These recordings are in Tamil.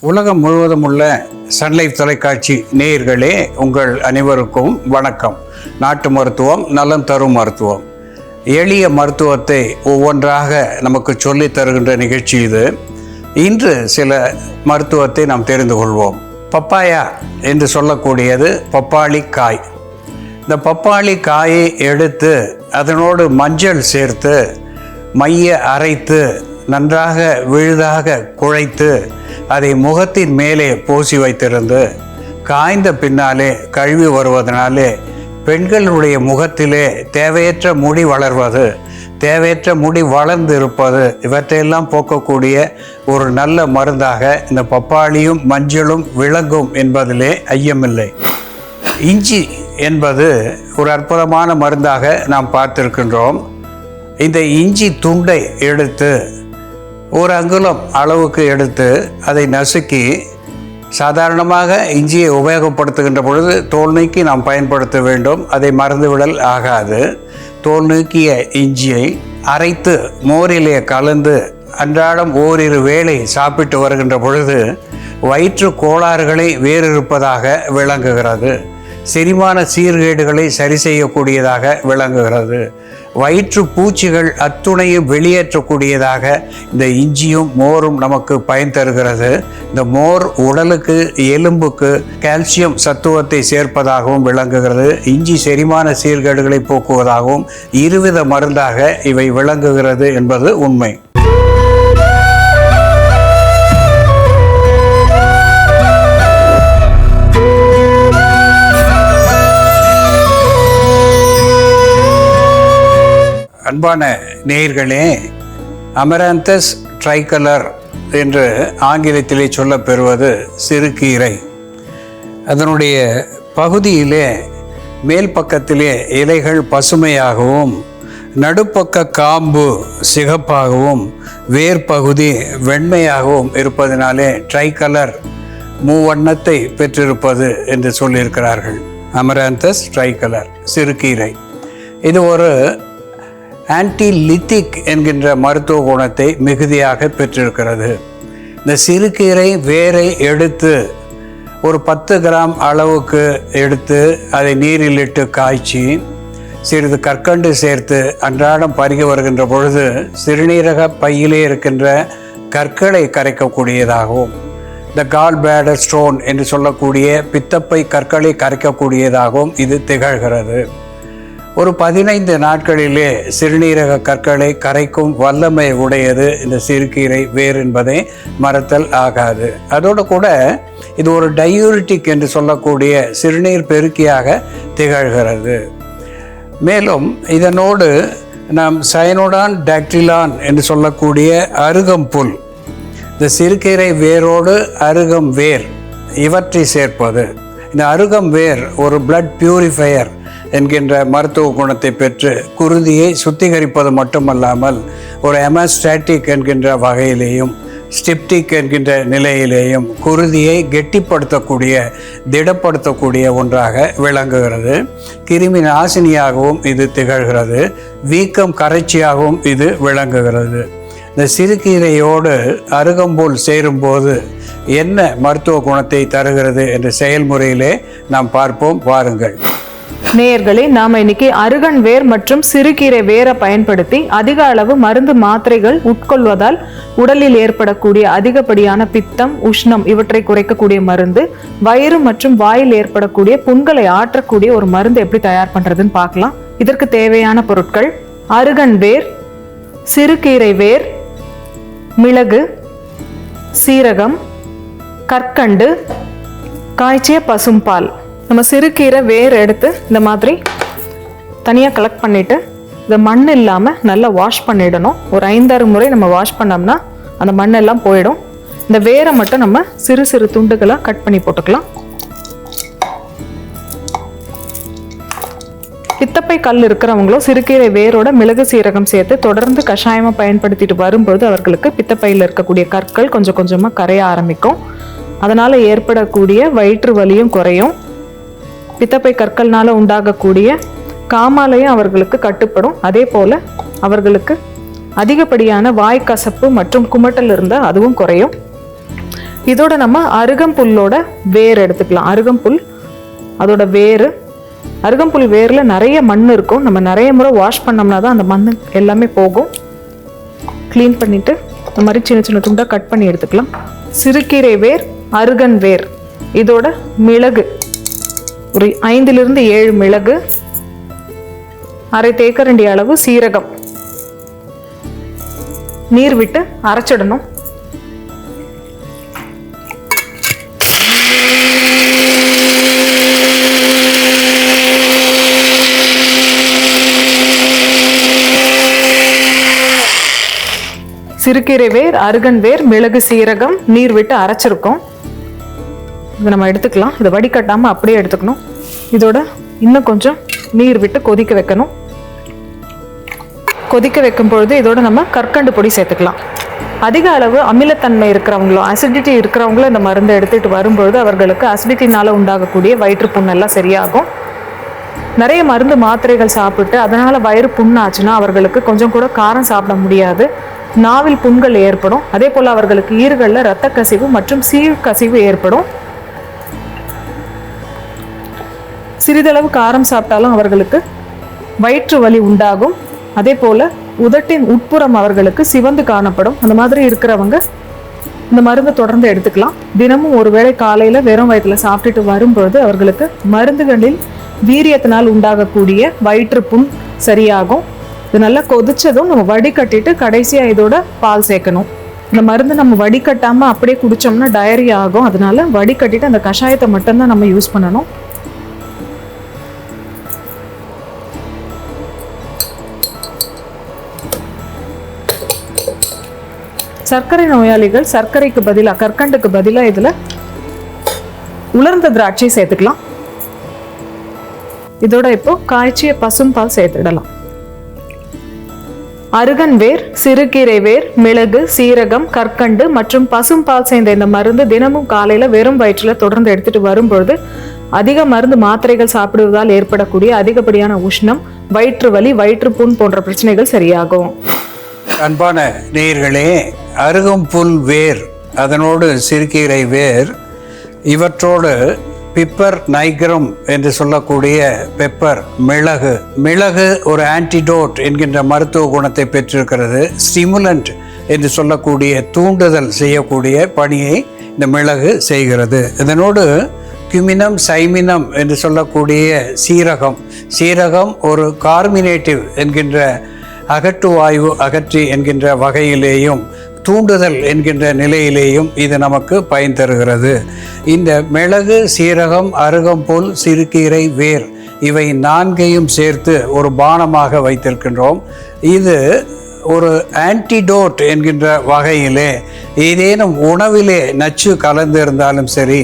உலகம் முழுவதும் உள்ள சன்லைஃப் தொலைக்காட்சி நேயர்களே உங்கள் அனைவருக்கும் வணக்கம். நாட்டு மருத்துவம் நலம் தரும் மருத்துவம். எளிய மருத்துவத்தை ஒவ்வொன்றாக நமக்கு சொல்லி தருகின்ற நிகழ்ச்சி இது. இன்று சில மருத்துவத்தை நாம் தெரிந்து கொள்வோம். பப்பாயா என்று சொல்லக்கூடியது பப்பாளி காய். இந்த பப்பாளி காயை எடுத்து அதனோடு மஞ்சள் சேர்த்து மைய அரைத்து நன்றாக விழுதாக குழைத்து அதை முகத்தின் மேலே பூசி வைத்திருந்து காய்ந்த பின்னாலே கழுவி வருவதனாலே பெண்களுடைய முகத்திலே தேவையற்ற முடி வளர்வது தேவையற்ற முடி வளர்ந்து இருப்பது இவற்றையெல்லாம் போக்கக்கூடிய ஒரு நல்ல மருந்தாக இந்த பப்பாளியும் மஞ்சளும் விளங்கும் என்பதிலே ஐயமில்லை. இஞ்சி என்பது ஒரு அற்புதமான மருந்தாக நாம் பார்த்திருக்கின்றோம். இந்த இஞ்சி துண்டை எடுத்து ஒரு அங்குலம் அளவுக்கு எடுத்து அதை நசுக்கி சாதாரணமாக இஞ்சியை உபயோகப்படுத்துகின்ற பொழுது தோல் நீக்கி நாம் பயன்படுத்த வேண்டும். அதை மறந்துவிடல் ஆகாது. தோல் நீக்கிய இஞ்சியை அரைத்து மோரிலே கலந்து அன்றாடம் ஓரிரு வேளை சாப்பிட்டு வருகின்ற பொழுது வயிற்று கோளாறுகளை வேறிருப்பதாக விளங்குகிறது. செரிமான சீர்கேடுகளை சரி செய்யக்கூடியதாக விளங்குகிறது. வயிற்று பூச்சிகள் அத்துணையும் வெளியேற்றக்கூடியதாக இந்த இஞ்சியும் மோரும் நமக்கு பயன் தருகிறது. இந்த மோர் உடலுக்கு எலும்புக்கு கால்சியம் சத்துவத்தை சேர்ப்பதாகவும் விளங்குகிறது. இஞ்சி செரிமான சீர்கேடுகளை போக்குவதாகவும் இருவித மருந்தாக இவை விளங்குகிறது என்பது உண்மை. அன்பான நேயர்களே அமராந்தஸ் ட்ரைகலர் என்று ஆங்கிலத்திலே சொல்லப்பெறுவது சிறுகீரை அதனுடைய பகுதியிலே மேல் பக்கத்திலே இலைகள் பசுமையாகவும் நடுப்பக்க காம்பு சிகப்பாகவும் வேர் பகுதி வெண்மையாகவும் இருப்பதனாலே ட்ரைகலர் மூவண்ணத்தை பெற்றிருப்பது என்று சொல்லியிருக்கிறார்கள். அமராந்தஸ் ட்ரைகலர் சிறுகீரை இது ஒரு ஆன்டிலித்திக் என்கின்ற மருத்துவ குணத்தை மிகுதியாக பெற்றிருக்கிறது. இந்த சிறுகீரை வேரை எடுத்து ஒரு பத்து கிராம் அளவுக்கு எடுத்து அதை நீரில் இட்டு காய்ச்சி சிறிது கற்கண்டு சேர்த்து அன்றாடம் பருகி வருகின்ற பொழுது சிறுநீரக பையிலே இருக்கின்ற கற்களை கரைக்கக்கூடியதாகவும் இந்த கால் பேடர் ஸ்டோன் என்று சொல்லக்கூடிய பித்தப்பை கற்களை கரைக்கக்கூடியதாகவும் இது திகழ்கிறது. ஒரு பதினைந்து நாட்களிலே சிறுநீரக கற்களை கரைக்கும் வல்லமை உடையது. இந்த சிறுகீரை வேர் என்பதை மறத்தல் ஆகாது. அதோடு கூட இது ஒரு டயூரிட்டிக் என்று சொல்லக்கூடிய சிறுநீர் பெருக்கியாக திகழ்கிறது. மேலும் இதனோடு நாம் சயனோடான் டாக்டிலான் என்று சொல்லக்கூடிய அருகம்புல் இந்த சிறுகீரை வேரோடு அருகம் வேர் இவற்றை சேர்ப்பது. இந்த அருகம் வேர் ஒரு பிளட் பியூரிஃபையர் என்கின்ற மருத்துவ குணத்தை பெற்று குருதியை சுத்திகரிப்பது மட்டுமல்லாமல் ஒரு எமஸ்டாட்டிக் என்கின்ற வகையிலேயும் ஸ்டிப்டிக் என்கின்ற நிலையிலேயும் குருதியை கெட்டிப்படுத்தக்கூடிய திடப்படுத்தக்கூடிய ஒன்றாக விளங்குகிறது. கிருமி நாசினியாகவும் இது திகழ்கிறது. வீக்கம் கரைச்சியாகவும் இது விளங்குகிறது. இந்த சிறுகீரையோடு அருகம்போல் சேரும்போது என்ன மருத்துவ குணத்தை தருகிறது என்ற செயல்முறையிலே நாம் பார்ப்போம். பாருங்கள் நேயர்களே நாம இன்னைக்கு அருகன் வேர் மற்றும் சிறுகீரை வேரை பயன்படுத்தி அதிக அளவு மருந்து மாத்திரைகள் உட்கொள்வதால் உடலில் ஏற்படக்கூடிய அதிகப்படியான பித்தம் உஷ்ணம் இவற்றை குறைக்கக்கூடிய மருந்து வயிறு மற்றும் வாயில் ஏற்படக்கூடிய புண்களை ஆற்றக்கூடிய ஒரு மருந்து எப்படி தயார் பண்றதுன்னு பார்க்கலாம். இதற்கு தேவையான பொருட்கள் அருகன் வேர் சிறுகீரை வேர் மிளகு சீரகம் கற்கண்டு காய்ச்சிய பசும்பால் நம்ம சிறுகீரை வேர் எடுத்து இந்த மாதிரி தனியாக கலெக்ட் பண்ணிவிட்டு இந்த மண் இல்லாமல் நல்லா வாஷ் பண்ணிடணும். ஒரு ஐந்தாறு முறை நம்ம வாஷ் பண்ணோம்னா அந்த மண்ணெல்லாம் போயிடும். இந்த வேரை மட்டும் நம்ம சிறு சிறு துண்டுகளாக கட் பண்ணி போட்டுக்கலாம். பித்தப்பை கல் இருக்கிறவங்களும் சிறுகீரை வேரோட மிளகு சீரகம் சேர்த்து தொடர்ந்து கஷாயமாக பயன்படுத்திட்டு வரும்போது அவர்களுக்கு பித்தப்பையில் இருக்கக்கூடிய கற்கள் கொஞ்சம் கொஞ்சமாக கரைய ஆரம்பிக்கும். அதனால் ஏற்படக்கூடிய வயிற்று வலியும் குறையும். பித்தப்பை கற்கள்னால உண்டாகக்கூடிய காமாலையும் அவர்களுக்கு கட்டுப்படும். அதே போல் அவர்களுக்கு அதிகப்படியான வாய் கசப்பு மற்றும் குமட்டல் இருந்தால் அதுவும் குறையும். இதோட நம்ம அருகம்புல்லோட வேர் எடுத்துக்கலாம். அருகம்புல் அதோட வேர். அருகம்புல் வேரில் நிறைய மண் இருக்கும். நம்ம நிறைய முறை வாஷ் பண்ணோம்னா தான் அந்த மண் எல்லாமே போகும். க்ளீன் பண்ணிவிட்டு இந்த மாதிரி சின்ன சின்ன துண்டாக கட் பண்ணி எடுத்துக்கலாம். சிறுகீரை வேர் அருகன் வேர். இதோட மிளகு. ஒரு ஐந்திலிருந்து ஏழு மிளகு அரை தேக்கரண்டி அளவு சீரகம். நீர் விட்டு அரைச்சிடணும். சிறுகீரை வேர் அருகன் வேர் மிளகு சீரகம் நீர் விட்டு அரைச்சிருக்கோம். இதை நம்ம எடுத்துக்கலாம். இதை வடிகட்டாமல் அப்படியே எடுத்துக்கணும். இதோட இன்னும் கொஞ்சம் நீர் விட்டு கொதிக்க வைக்கணும். கொதிக்க வைக்கும் பொழுது இதோட நம்ம கற்கண்டு பொடி சேர்த்துக்கலாம். அதிக அளவு அமிலத்தன்மை இருக்கிறவங்களோ அசிடிட்டி இருக்கிறவங்களும் இந்த மருந்தை எடுத்துகிட்டு வரும்பொழுது அவர்களுக்கு அசிடிட்டினால் உண்டாகக்கூடிய வயிற்று புண்ணெல்லாம் சரியாகும். நிறைய மருந்து மாத்திரைகள் சாப்பிட்டு அதனால் வயிறு புண்ணாச்சுன்னா அவர்களுக்கு கொஞ்சம் கூட காரம் சாப்பிட முடியாது. நாவில் புண்கள் ஏற்படும். அதே போல் அவர்களுக்கு ஈறுகளில் இரத்த கசிவு மற்றும் சீழ் கசிவு ஏற்படும். சிறிதளவு காரம் சாப்பிட்டாலும் அவர்களுக்கு வயிற்று வலி உண்டாகும். அதே போல் உதட்டின் உட்புறம் அவர்களுக்கு சிவந்து காணப்படும். அந்த மாதிரி இருக்கிறவங்க இந்த மருந்தை தொடர்ந்து எடுத்துக்கலாம். தினமும் ஒருவேளை காலையில் வெறும் வயிற்றில் சாப்பிட்டுட்டு வரும்பொழுது அவர்களுக்கு மருந்துகளில் வீரியத்தினால் உண்டாகக்கூடிய வயிற்று புண் சரியாகும். இது நல்லா கொதிச்சதும் நம்ம வடிகட்டிட்டு கடைசியாக இதோட பால் சேர்க்கணும். இந்த மருந்து நம்ம வடிகட்டாமல் அப்படியே குடித்தோம்னா டயரி ஆகும். அதனால வடிகட்டிட்டு அந்த கஷாயத்தை மட்டும்தான் நம்ம யூஸ் பண்ணணும். சர்க்கரை நோயாளிகள் சர்க்கரைக்கு பதிலாக கற்கண்டுக்கு பதிலாக இதில் உலர்ந்த திராட்சை சேர்த்துக்கலாம். இதோட இப்போ காய்ச்சிய பசும்பால் சேர்த்துடலாம். அருகன் வேர் சிறுகீரை வேர் மிளகு சீரகம் கற்கண்டு மற்றும் பசும்பால் சேர்ந்த இந்த மருந்து தினமும் காலையில் வெறும் வயிற்றுல தொடர்ந்து எடுத்துட்டு வரும்பொழுது அதிக மருந்து மாத்திரைகள் சாப்பிடுவதால் ஏற்படக்கூடிய அதிகப்படியான உஷ்ணம் வயிற்று வலி வயிற்றுப்புண் போன்ற பிரச்சனைகள் சரியாகும். அன்பான நேயர்களே அருகம்புல் வேர் அதனோடு சிறுகீரை வேர் இவற்றோடு பிப்பர் நைக்ரம் என்று சொல்லக்கூடிய பெப்பர் மிளகு. மிளகு ஒரு ஆன்டிடோட் என்கின்ற மருத்துவ குணத்தை பெற்றிருக்கிறது. ஸ்டிமுலண்ட் என்று சொல்லக்கூடிய தூண்டுதல் செய்யக்கூடிய பணியை இந்த மிளகு செய்கிறது. இதனோடு கியூமினம் சைமினம் என்று சொல்லக்கூடிய சீரகம். சீரகம் ஒரு கார்மினேட்டிவ் என்கின்ற அகட்டு வாயு அகற்றி என்கின்ற வகையிலேயும் தூண்டுதல் என்கின்ற நிலையிலேயும் இது நமக்கு பயன் தருகிறது. இந்த மிளகு சீரகம் அருகம்புல் சிறுகீரை வேர் இவை நான்கையும் சேர்த்து ஒரு பானமாக வைத்திருக்கின்றோம். இது ஒரு ஆன்டிடோட் என்கின்ற வகையிலே ஏதேனும் உணவிலே நச்சு கலந்திருந்தாலும் சரி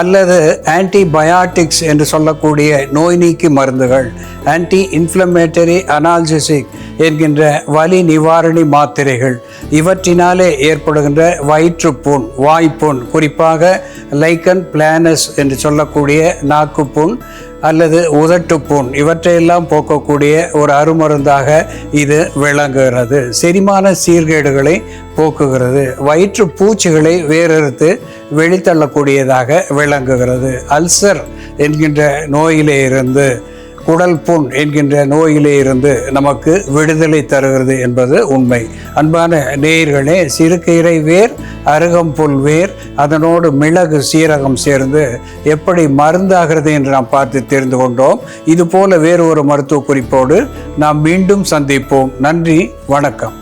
அல்லது ஆன்டிபயாட்டிக்ஸ் என்று சொல்லக்கூடிய நோய் நீக்கி மருந்துகள் ஆன்டி இன்ஃப்ளமேட்டரி அனால்ஜிசிக் என்கின்ற வலி நிவாரணி மாத்திரைகள். இவற்றினாலே ஏற்படுகின்ற வயிற்றுப்புண் வாய்ப்புண் குறிப்பாக லைக்கன் பிளானஸ் என்று சொல்லக்கூடிய நாக்குப்புண் அல்லது உதட்டுப்புண். இவற்றையெல்லாம் போக்கக்கூடிய ஒரு அருமருந்தாக இது விளங்குகிறது. செரிமான சீர்கேடுகளை போக்குகிறது. வயிற்று பூச்சிகளை வேறறுத்து வெளித்தள்ளக்கூடியதாக விளங்குகிறது. அல்சர் என்கின்ற நோயிலே இருந்து குடல் புண் என்கின்ற நோயிலே இருந்து நமக்கு விடுதலை தருகிறது என்பது உண்மை. அன்பான நேயர்களே சிறுகீரை வேர் அருகம்புல் வேர் அதனோடு மிளகு சீரகம் சேர்ந்து எப்படி மருந்தாகிறது என்று நாம் பார்த்து தெரிந்து கொண்டோம். இது போல வேறு ஒரு மருத்துவ குறிப்போடு நாம் மீண்டும் சந்திப்போம். நன்றி வணக்கம்.